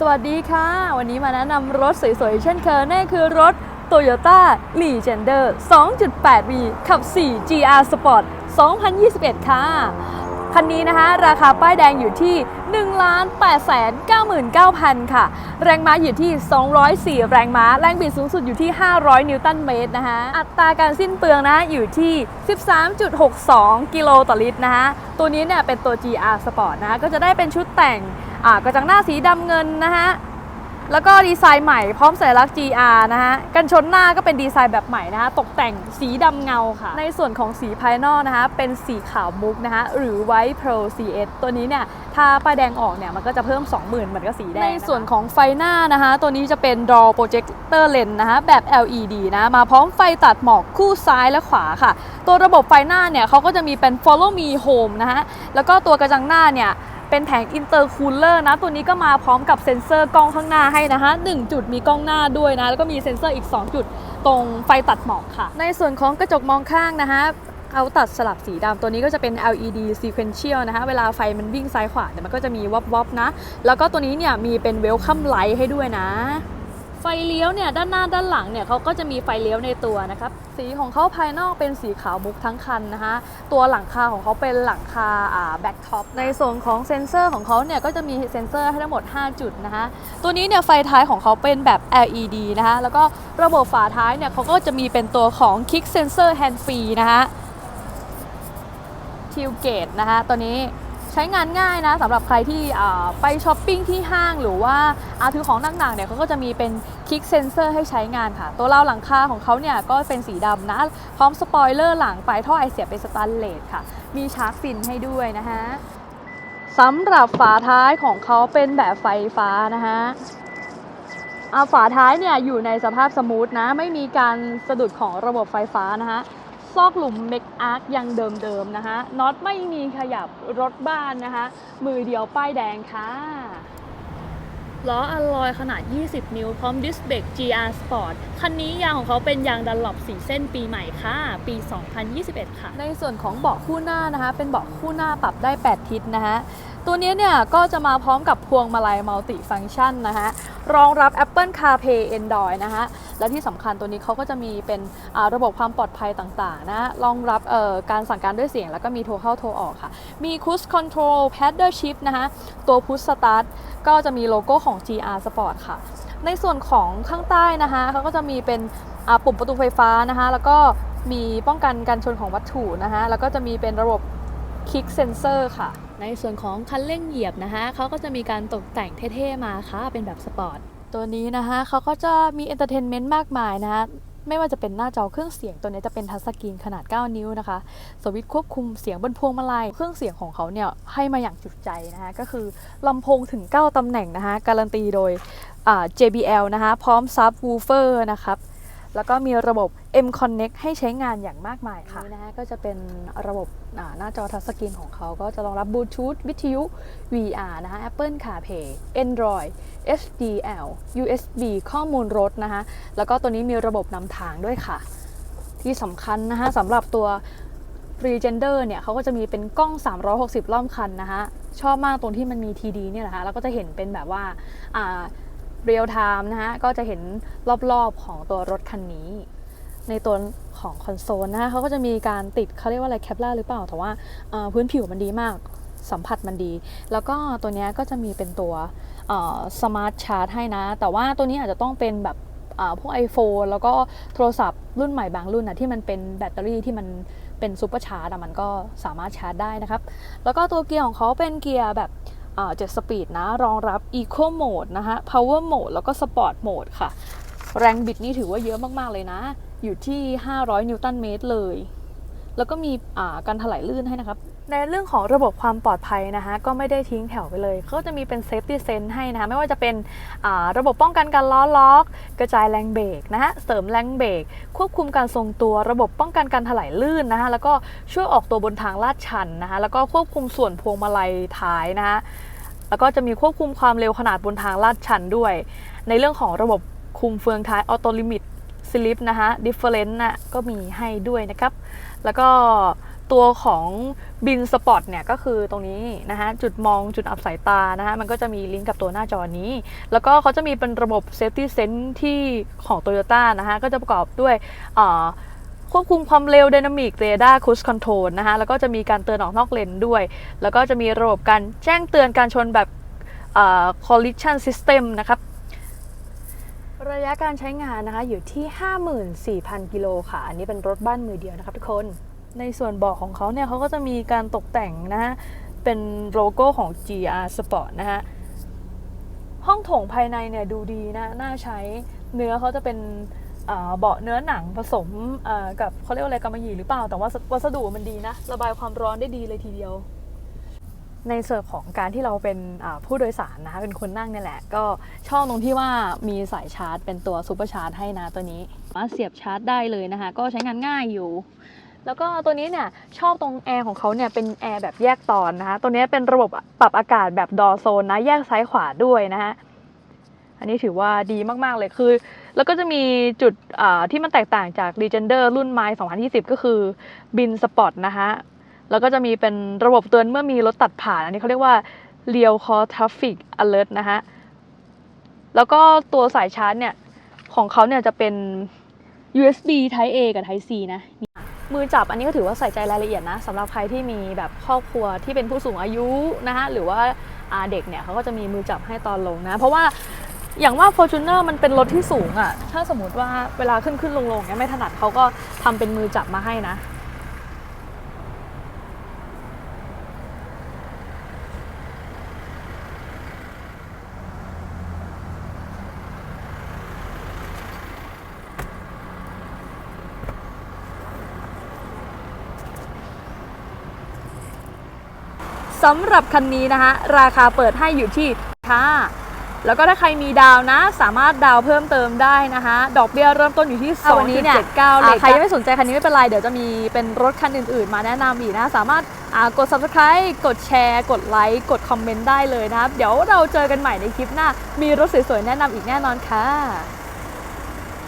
สวัสดีค่ะ วันนี้มาแนะนำรถสวยๆ เช่นเคยนั่นคือรถ Toyota Legender 2.8V ขับ 4 GR Sport 2021 ค่ะ คันนี้นะคะราคาป้ายแดงอยู่ที่ 1 8 9 9 0 0 0 ค่ะ แรงม้าอยู่ที่ 204 แรงม้า แรงบิดสูงสุดอยู่ที่ 500 นิวตันเมตรนะคะ อัตราการสิ้นเปลืองนะอยู่ที่ 13.62 กิโลต่อลิตรนะคะ ตัวนี้เนี่ยเป็นตัว GR Sport นะะก็จะได้เป็นชุดแต่ง กระจังหน้าสีดำเงินนะฮะแล้วก็ดีไซน์ใหม่พร้อมสัญลักษณ์ GR นะฮะ กันชนหน้าก็เป็นดีไซน์แบบใหม่นะฮะตกแต่งสีดำเงาค่ะ ในส่วนของสีภายนอกนะคะ เป็นสีขาวมุกนะคะ หรือ White Pro CS ตัวนี้เนี่ย ถ้าป้ายแดงออกเนี่ย มันก็จะเพิ่ม 20,000เหมือนกับสีแดง ในส่วนของไฟหน้านะคะ ตัวนี้จะเป็น Draw Projector Lens นะคะ แบบ LED นะ มาพร้อมไฟตัดหมอกคู่ซ้ายและขวาค่ะ ตัวระบบไฟหน้าเนี่ยเขาก็จะมีเป็น Follow Me Home นะฮะ แล้วก็ตัวกระจังหน้าเนี่ย เป็นแผงอินเตอร์คูลเลอร์นะ ตัวนี้ก็มาพร้อมกับเซ็นเซอร์กล้องข้างหน้าให้นะคะ1จุดมีกล้องหน้าด้วยนะ แล้วก็มีเซ็นเซอร์อีก 2 จุดตรงไฟตัดหมอกค่ะ ในส่วนของกระจกมองข้างนะคะเขาตัดสลับสีดำตัวนี้ก็จะเป็น LED sequential นะคะ เวลาไฟมันวิ่งซ้ายขวาเนี่ยมันก็จะมีวับวับนะ แล้วก็ตัวนี้เนี่ยมีเป็น welcome light ให้ด้วยนะ ฟเลี้ยวเนี่ยด้านหน้าด้านหลังเนี่ยเขาก็จะมีไฟเลี้ยวในตัวนะครับสีของเขาภายนอกเป็นสีขาวมุกทั้งคันนะคะตัวหลังคาของเขาเป็นหลังคาอ่าแบ็กท็อปในส่วนของเซ็นเซอร์ของเขาเนี่ยก็จะมีเซ็นเซอร์ให้ทั้งหมด 5 จุดนะคะตัวนี้เนี่ยไฟท้ายของเขาเป็นแบบ LED นะคะแล้วก็ระบบฝาท้ายเนี่ยเขาก็จะมีเป็นตัวของ Kick Sensor Hand Free นะคะทิวเกตนะคะตัวนี้ ใช้งานง่ายนะสำหรับใครที่ไปช้อปปิ้งที่ห้างหรือว่าอาถือของหนักๆเนี่ยเขาก็จะมีเป็นคิกเซนเซอร์ให้ใช้งานค่ะ ตัวเราหลังคาของเขาเนี่ยก็เป็นสีดำนะ พร้อมสปอยเลอร์หลังปลายท่อไอเสียเป็นสแตนเลสค่ะ มีชาร์กฟินให้ด้วยนะฮะสำหรับฝาท้ายของเขาเป็นแบบไฟฟ้านะฮะอ่าฝาท้ายเนี่ยอยู่ในสภาพสมูทนะ ไม่มีการสะดุดของระบบไฟฟ้านะคะ ซอกหลุมเมกอาร์คยังเดิมๆนะคะน็อตไม่มีขยับรถบ้านนะคะ มือเดียวป้ายแดงค่ะล้ออลลอยขนาด 20 นิ้ว พร้อมดิสเบรก GR Sport คันนี้ยางของเขาเป็นยางดันหลบ4เส้นปีใหม่ค่ะ ปี 2021 ค่ะ ในส่วนของเบาะคู่หน้านะคะ เป็นเบาะคู่หน้าปรับได้ 8 ทิศนะคะ ตัวนี้เนี่ยก็จะมาพร้อมกับพวงมาลัยมัลติฟังชันนะคะรองรับ Apple CarPlay Android นะคะและที่สำคัญตัวนี้เขาก็จะมีเป็นระบบความปลอดภัยต่างๆนะรองรับการสั่งการด้วยเสียง แล้วก็มีโทรเข้าโทรออกค่ะ มี Cruise Control Paddle Shift นะคะตัว Push Start ก็จะมีโลโก้ของ GR Sport ค่ะ ในส่วนของข้างใต้นะคะเขาก็จะมีเป็นปุ่มประตูไฟฟ้านะคะแล้วก็มีป้องกันการชนของวัตถุนะคะแล้วก็จะมีเป็นระบบ Kick Sensor ค่ะ ในส่วนของคันเร่งเหยียบนะคะเขาก็จะมีการตกแต่งเท่ๆมาค่ะ เป็นแบบสปอร์ต ตัวนี้นะคะเขาก็จะมีเอนเตอร์เทนเมนต์มากมายนะคะไม่ว่าจะเป็นหน้าจอเครื่องเสียงตัวนี้จะเป็นทัชสกรีนขนาด 9 นิ้วนะคะ สวิตช์ควบคุมเสียงบนพวงมาลัย เครื่องเสียงของเขาเนี่ยให้มาอย่างจุใจนะคะก็คือลำโพงถึง 9ตำแหน่งนะคะการันตีโดย JBL นะคะพร้อมซับวูเฟอร์นะครับ แล้วก็มีระบบ M Connect ให้ใช้งานอย่างมากมายค่ะนี่นะคะก็จะเป็นระบบอ่าหน้าจอทัชสกรีนของเขาก็จะรองรับบลูทูธวิทยุ VR นะคะ Apple CarPlay Android HDL USB ข้อมูลรถนะคะ แล้วก็ตัวนี้มีระบบนำทางด้วยค่ะ ที่สำคัญนะคะสำหรับตัว r e g e n d e r เนี่ยเขาก็จะมีเป็นกล้อง 360รอบคันนะคะชอบมากตรงที่มันมี TD เนี่ยแหละคะแล้วก็จะเห็นเป็นแบบว่าอ่า เรียลไทม์นะคะก็จะเห็นรอบๆของตัวรถคันนี้ ในตัวของคอนโซลนะคะเขาก็จะมีการติดเขาเรียกว่าอะไรแคปล่าหรือเปล่า แต่ว่าพื้นผิวมันดีมากสัมผัสมันดี แล้วก็ตัวเนี้ยก็จะมีเป็นตัวสมาร์ทชาร์จให้นะ แต่ว่าตัวนี้อาจจะต้องเป็นแบบพวก iPhone แล้วก็โทรศัพท์รุ่นใหม่บางรุ่นนะที่มันเป็นแบตเตอรี่ที่มันเป็นซูเปอร์ชาร์จอะมันก็สามารถชาร์จได้นะครับ แล้วก็ตัวเกียร์ของเขาเป็นเกียร์แบบ เจ็ดสปีดนะ รองรับ Eco Mode นะคะ Power Mode แล้วก็ Sport Mode ค่ะ แรงบิดนี่ถือว่าเยอะมาก ๆ เลยนะ อยู่ที่ 500 นิวตันเมตรเลย แล้วก็มีการถลายลื่นให้นะครับ ในเรื่องของระบบความปลอดภัยนะคะ ก็ไม่ได้ทิ้งแถวไปเลยเขาจะมีเป็น Safety Sense ให้นะคะไม่ว่าจะเป็นระบบป้องกันการล้อล็อก กระจายแรงเบรกนะฮะเสริมแรงเบรกควบคุมการทรงตัว ระบบป้องกันการถลายลื่นนะคะแล้วก็ช่วยออกตัวบนทางลาดชันนะคะแล้วก็ควบคุมส่วนพวงมาลัยท้ายนะคะ แล้วก็จะมีควบคุมความเร็วขนาดบนทางลาดชันด้วย ในเรื่องของระบบคุมเฟืองท้ายออโตลิมิตสลิปนะคะดิฟเฟอเรนต์น่ะก็มีให้ด้วยนะครับ แล้วก็ตัวของบินสปอร์ตเนี่ยก็คือตรงนี้นะคะจุดมองจุดอับสายตานะคะมันก็จะมีลิงก์กับตัวหน้าจอนี้ แล้วก็เขาจะมีเป็นระบบ Safety Sense ที่ของ Toyota นะคะก็จะประกอบด้วยอ่า ควบคุมความเร็ว Dynamic Radar Cruise Control นะคะแล้วก็จะมีการเตือนออกนอกเลนด้วย แล้วก็จะมีระบบการแจ้งเตือนการชนแบบอ่า collision system นะครับ ระยะการใช้งานนะคะอยู่ที่ 54,000 กิโลค่ะ อันนี้เป็นรถบ้านมือเดียวนะครับทุกคน ในส่วนเบาะของเขาเนี่ยเขาก็จะมีการตกแต่งนะฮะเป็นโลโก้ของ GR Sport นะฮะห้องโถงภายในเนี่ยดูดีนะ น่าใช้เนื้อเขาจะเป็น เบาะเนื้อหนังผสมกับเขาเรียกว่าอะไรกำมะหยี่หรือเปล่า แต่ว่าวัสดุมันดีนะ ระบายความร้อนได้ดีเลยทีเดียว ในส่วนของการที่เราเป็นผู้โดยสารนะคะเป็นคนนั่งนี่แหละ ก็ชอบตรงที่ว่ามีสายชาร์จ เป็นตัวซูเปอร์ชาร์จให้นะตัวนี้มาเสียบชาร์จได้เลยนะคะ ก็ใช้งานง่ายอยู่แล้วก็ตัวนี้เนี่ยชอบตรงแอร์ของเขาเนี่ยเป็นแอร์แบบแยกตอนนะคะตัวนี้เป็นระบบปรับอากาศแบบดอโซนนะแยกซ้ายขวาด้วยนะคะอันนี้ถือว่าดีมากๆเลยคือ แล้วก็จะมีจุดที่มันแตกต่างจาก Legender รุ่นไม้2020 ก็คือบินสปอร์ตนะคะแล้วก็จะมีเป็นระบบเตือนเมื่อมีรถตัดผ่าน อันนี้เขาเรียกว่า Real Call Traffic Alert นะคะแล้วก็ตัวสายชาร์จเนี่ย ของเขาเนี่ยจะเป็น USB Type A กับ Type C นะ มือจับอันนี้ก็ถือว่าใส่ใจรายละเอียดนะสำหรับใครที่มีแบบครอบครัวที่เป็นผู้สูงอายุนะคะหรือว่าเด็กเนี่ยเขาก็จะมีมือจับให้ตอนลงนะ เพราะว่า อย่างว่า Fortuner มันเป็นรถที่สูงอะ่ะถ้าสมมติว่าเวลาขึ้นขึ้นลงลงเนี่ยไม่ถนัดเขาก็ทำเป็นมือจับมาให้นะ สำหรับคันนี้นะคะ ราคาเปิดให้อยู่ที่ค่ะ แล้วก็ถ้าใครมีดาวนะ สามารถดาวเพิ่มเติมได้นะคะ ดอกเบี้ยเริ่มต้นอยู่ที่อะวันนี้เนี่ย2.79เลยใครยังไม่สนใจคันนี้ไม่เป็นไร เดี๋ยวจะมีเป็นรถคันอื่นๆ มาแนะนำอีกนะ สามารถอ่ากด subscribe กดแชร์ กดไลค์กดคอมเมนต์ได้เลยนะครับเดี๋ยวเราเจอกันใหม่ในคลิปหน้า มีรถสวยๆแนะนำอีกแน่นอนค่ะ